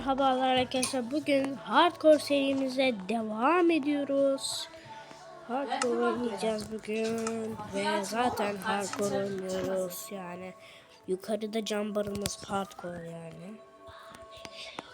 Merhabalar arkadaşlar. Bugün Hardcore serimize devam ediyoruz. Hardcore oynayacağız bugün ve zaten Hardcore oynuyoruz yani. Yukarıda cam barımız Hardcore yani.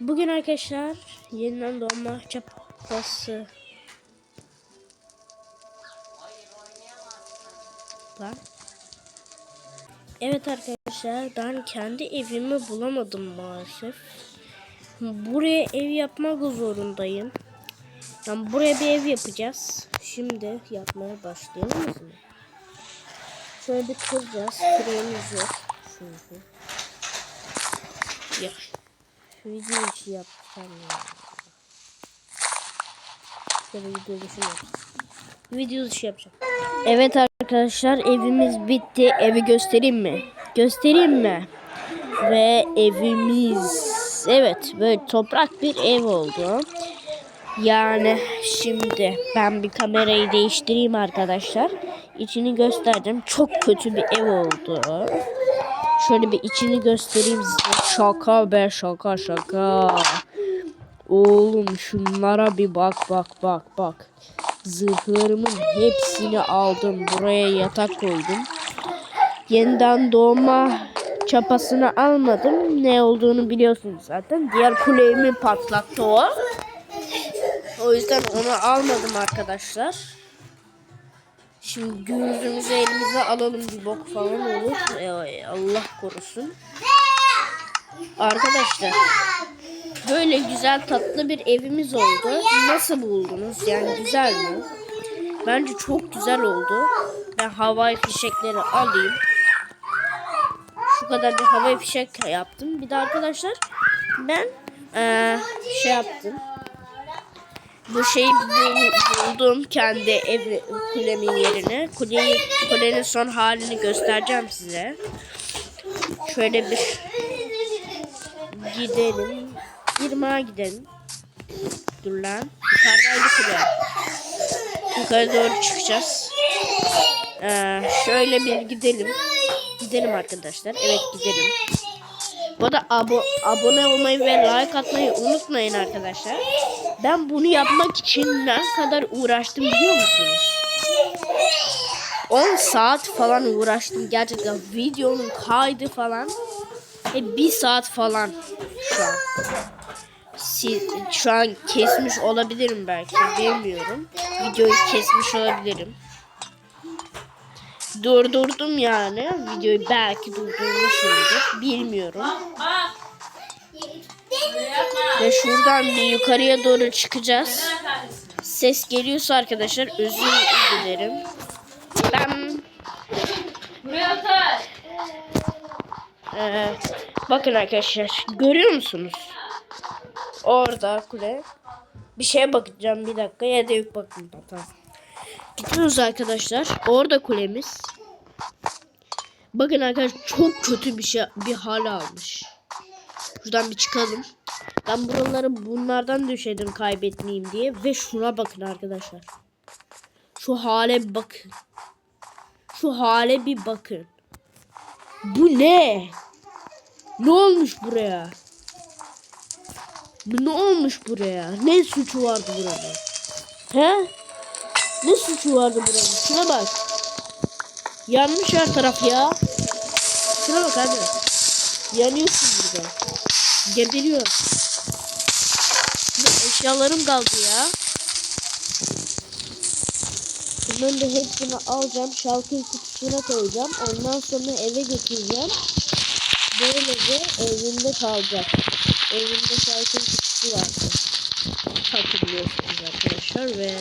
Bugün arkadaşlar yeniden doğma çapası Lan. Evet arkadaşlar ben kendi evimi bulamadım maalesef. Buraya ev yapmak zorundayım. Yani buraya bir ev yapacağız. Şimdi yapmaya başlayalım mı? Şöyle bir kıracağız. Küreğimiz yok. Çünkü. Ya. Video işi yapsam ya. Şöyle video dışı yapacağım. Video dışı yapacağım. Evet arkadaşlar evimiz bitti. Evi göstereyim mi? Göstereyim mi? Ve evimiz evet böyle toprak bir ev oldu. Yani şimdi ben bir kamerayı değiştireyim arkadaşlar. İçini gösterdim. Çok kötü bir ev oldu. Şöyle bir içini göstereyim size. Şaka be şaka şaka. Oğlum şunlara bir bak bak bak bak. Zırhlarımın hepsini aldım. Buraya yatak koydum. Yeniden doğma çapasını almadım. Ne olduğunu biliyorsunuz zaten. Diğer kuleyi patlattı o. O yüzden onu almadım arkadaşlar. Şimdi gözümüzü elimize alalım bir bok falan olur. Ee, Allah korusun. Arkadaşlar böyle güzel tatlı bir evimiz oldu. Nasıl buldunuz? Yani güzel mi? Bence çok güzel oldu. Ben havai fişekleri alayım. Kadar bir havai fişek yaptım. Bir de arkadaşlar ben ee, şey yaptım. Bu şeyi bul- buldum kendi ev kulemin yerine. Kuleyi, kulenin son halini göstereceğim size. Şöyle bir gidelim. Irmağa gidelim. Dur lan. Yukarıdaydı kule. Yukarı doğru çıkacağız. Ee, şöyle bir gidelim. Gidelim arkadaşlar. Evet gidelim. Bu da abo abone olmayı ve like atmayı unutmayın arkadaşlar. Ben bunu yapmak için ne kadar uğraştım biliyor musunuz? 10 saat falan uğraştım gerçekten videonun kaydı falan. E, bir saat falan şu an. Si- şu an kesmiş olabilirim belki bilmiyorum. Videoyu kesmiş olabilirim. Durdurdum yani. Videoyu belki durdurmuşumdur. Bilmiyorum. Ve şuradan bir yukarıya doğru çıkacağız. Ses geliyorsa arkadaşlar özür dilerim. Ben Ee, bakın arkadaşlar görüyor musunuz? Orada kule. Bir şeye bakacağım bir dakika ya da yok bakın. Tamam. Gidiyoruz arkadaşlar. Orada kulemiz. Bakın arkadaşlar çok kötü bir şey bir hal almış. Şuradan bir çıkalım. Ben buraları bunlardan düşedim kaybetmeyeyim diye. Ve şuna bakın arkadaşlar. Şu hale bir bakın. Şu hale bir bakın. Bu ne? Ne olmuş buraya? Bu ne olmuş buraya? Ne suçu vardı burada? He? Ne suçu vardı buranın? Şuna bak. Yanmış her taraf ya. Şuna bak hadi. Yanıyorsun burada. Geberiyor. Eşyalarım kaldı ya. Bunların da hepsini alacağım. Şalkır kutusuna koyacağım. Ondan sonra eve götüreceğim. Böylece evimde kalacak. Evimde şalkır kutusu vardı. Hatırlıyorsunuz arkadaşlar ve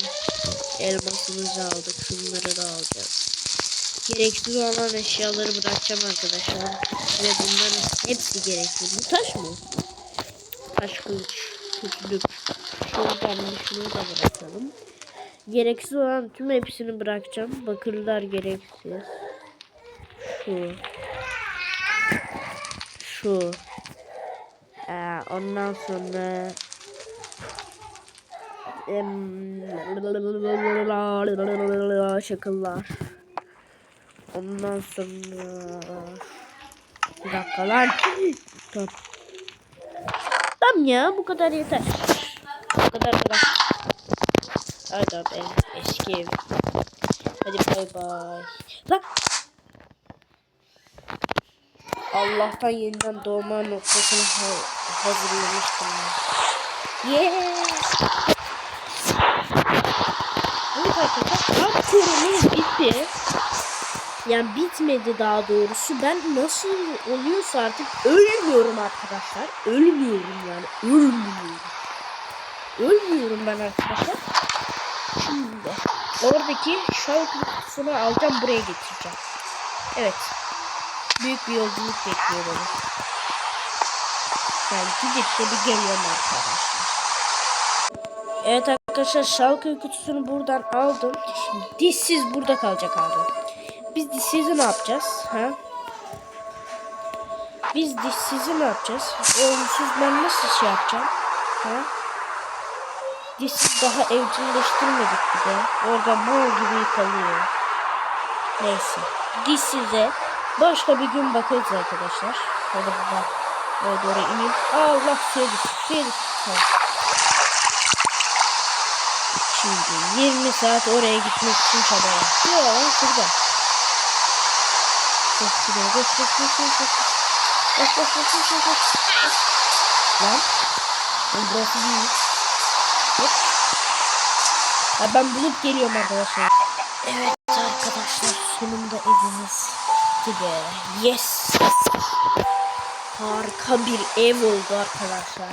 elmasımızı aldık. Şunları da alacağız. Gereksiz olan eşyaları bırakacağım arkadaşlar. Ve bunların hepsi gereksiz. Bu taş mı? Taş kılıç. Küçülük. Şuradan şunu da bırakalım. Gereksiz olan tüm hepsini bırakacağım. Bakırlar gereksiz. Şu. Şu. Ee, ondan sonra şakıllar. Ondan sonra bir dakika lan. Dur. Tamam ya bu kadar yeter. Bu kadar kadar. Hadi abi eski ev. Hadi bay bay. Lan. Allah'tan yeniden doğma noktasını ha- hazırlamıştım. Yeah. Evet arkadaşlar kamp korumuz bitti. Yani bitmedi daha doğrusu. Ben nasıl oluyorsa artık ölmüyorum arkadaşlar. Ölmüyorum yani. Ölmüyorum. Ölmüyorum ben arkadaşlar. Şimdi oradaki şarkı kutusunu alacağım buraya getireceğim. Evet. Büyük bir yolculuk bekliyor beni. Ben gidip de bir geliyorum arkadaşlar. Evet arkadaşlar şalkı kutusunu buradan aldım. Şimdi dişsiz burada kalacak abi. Biz dişsizi ne yapacağız? Ha? Biz dişsizi ne yapacağız? Onsuz ben nasıl şey yapacağım? Ha? Dişsiz daha evcilleştirmedik bir de. Orada mal gibi kalıyor. Neyse. Dişsize başka bir gün bakarız arkadaşlar. Hadi baba. Oraya doğru ineyim. Allah düştü. Tamam. Şimdi 20 saat oraya gitmek için çabaya. Yok şurada. Koş şuraya koş koş koş koş koş. Lan. Lan burası değil. Hop. Ha, ben bulup geliyorum arkadaşlar. Evet arkadaşlar sonunda evimiz be. Yes. Harika bir ev oldu arkadaşlar.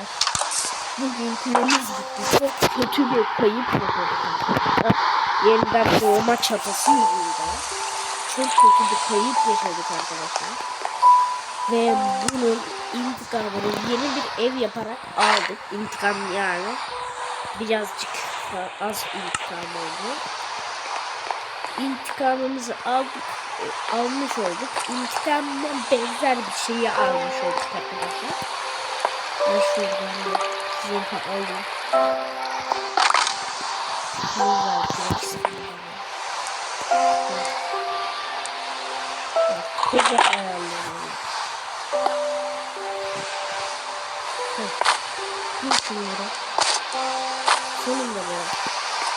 Bugün kulemiz gitti. Çok kötü bir kayıp arkadaşlar. Yeniden doğma çatası yüzünden. Çok kötü bir kayıp yaşadık arkadaşlar. Ve bunun intikamını yeni bir ev yaparak aldık. İntikam yani. Birazcık az intikam oldu. İntikamımızı aldık. Almış olduk. İntikamdan benzer bir şeyi almış olduk arkadaşlar. Ben şuradan zırhı alayım. Şunu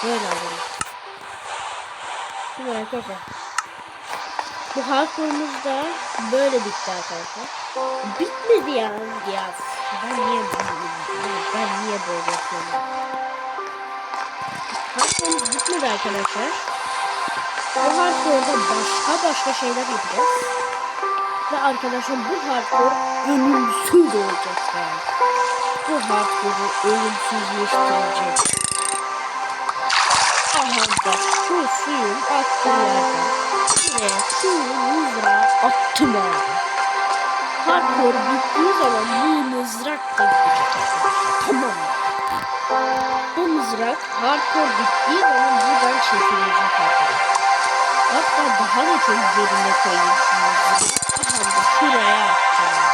Böyle alalım. Şimdi arkadaşlar. Bu hardcore'umuz da böyle bitti arkadaşlar. Bitmedi ya. Ya ben niye ben niye böyle yapıyorum? Hardcore'umuz bitmedi arkadaşlar. Bu hardcore'da başka başka şeyler yapacağız. Ve arkadaşlar bu hardcore ölümsüz olacak yani. Bu hardcore'u ölümsüzleştirecek. Şu suyun attığı yerden. Buraya mızrağı attım abi. Hardcore bittiği zaman bu mızrak da. Tamam mı? Bu mızrak hardcore bittiği zaman buradan çekilecek arkadaşlar. Hatta daha da çok şu mızrağı. Aha da şuraya atacağım.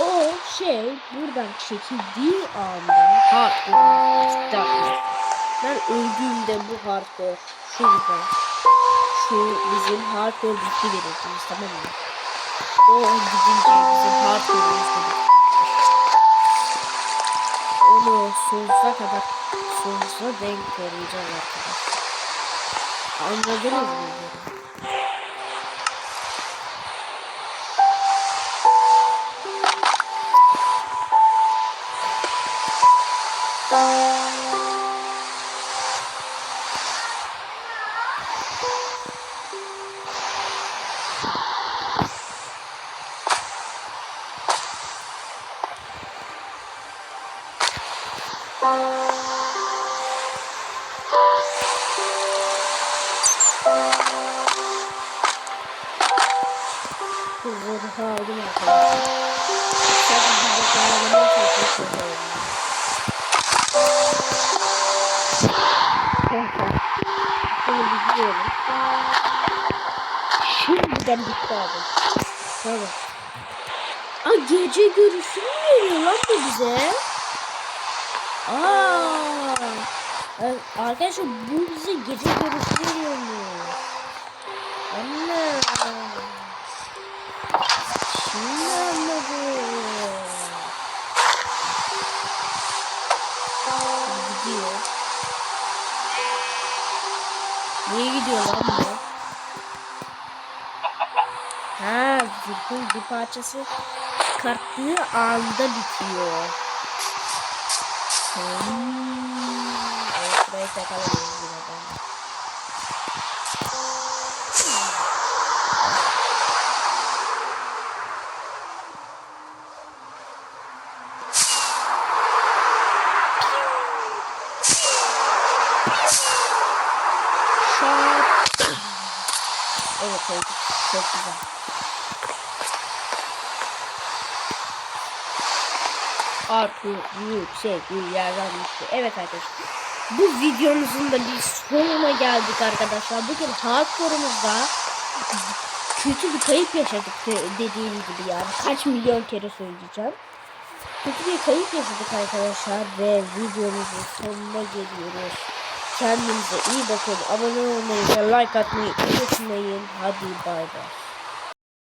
O şey buradan çekildiği anda hardcore bitti arkadaşlar. Ben öldüğümde bu hardcore şurada. Şu bizim hardcore bitti verirsiniz tamam mı? O gidince bizim hardcore'umuz bitti. Onu sonsuza kadar sonsuza denk koruyacağız arkadaşlar. Anladınız mı? Aldım arkadaşlar. Bağlamaya çalışıyorum. Şimdi gidiyorum. Şimdiden bitti abi. Tamam. Aa gece görüşü mü veriyor lan bu bize? Aa. Evet, Arkadaşlar bu bize gece görüşü veriyormuş. Anne. Şimdi anladım. Gidiyor. Niye gidiyor lan bu? Ha, zırhın bir parçası çıkarttığı anda bitiyor. Hmm. Evet, burayı takalım. Evet çok güzel. Artı yüksek bir yerden düştü. Evet arkadaşlar. Bu videomuzun da bir sonuna geldik arkadaşlar. Bugün hardcore'umuzda kötü bir kayıp yaşadık de- dediğim gibi yani. Kaç milyon kere söyleyeceğim. Kötü bir kayıp yaşadık arkadaşlar ve videomuzun sonuna geliyoruz. Kendinize iyi bakın. Abone olmayı ve like atmayı unutmayın. Hadi bay bay.